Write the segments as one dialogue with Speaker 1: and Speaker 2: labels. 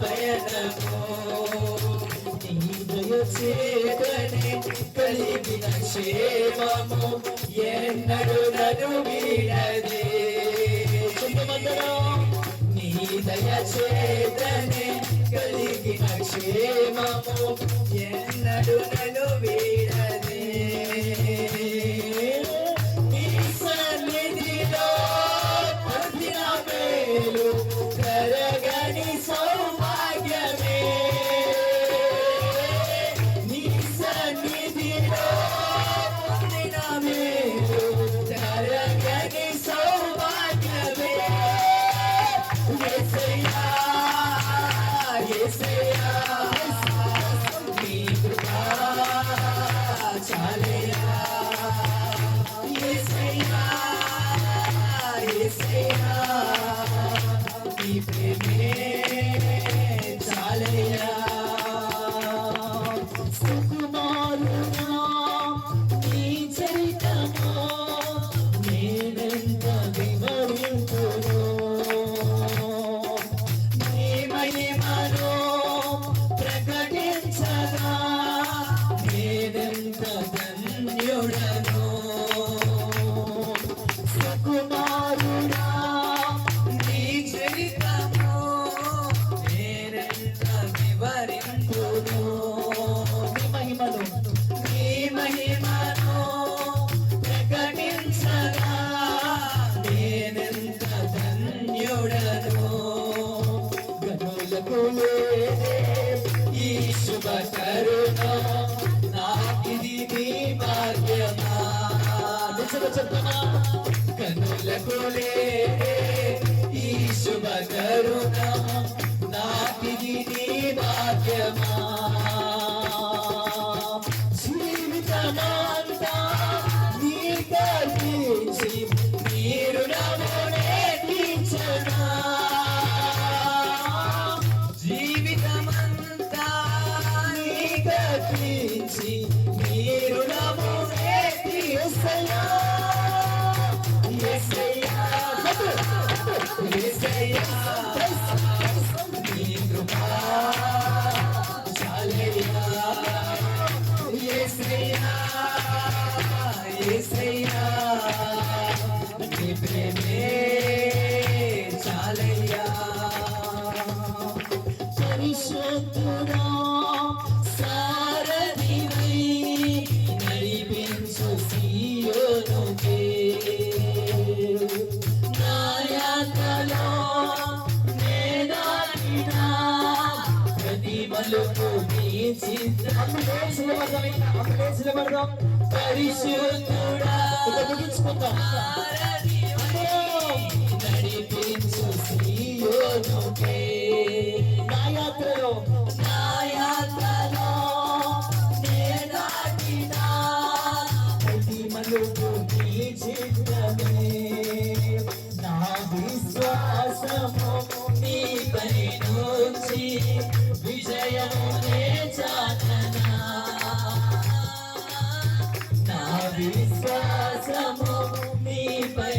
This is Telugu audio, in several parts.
Speaker 1: పయనము నీ దయ చేతనే కలిగిన క్షేమము ఎన్నడు నన్ను వీడదే చుట్టుమందరం నీ దయ చేతనే కలిగిన క్షేమము ఎన్నడు నన్ను వీడదే నీ సన్నిధిలో పొందిన మేలు నిజంగా చెప్తున్నా ఈ శుభ కరుణ నాకిది నీ భాగ్యమా? జీవితమంతా నీ కలిసి తీర్చనా జీవితమంతా నీ కలిసి పరిశుద్ధుడా సారథివై నడిపించు సీయోనుకే. నా యాత్రలో ప్రతి మలుపు నీ చిత్రం. పరిశుద్ధుడా నడిపించు సీయోనుకే. యాత్రలో నా విశ్వాసము నీ నుంచి విజయమునే చాటనా నా విశ్వాసము నీ పై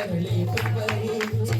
Speaker 2: 千里
Speaker 1: 飞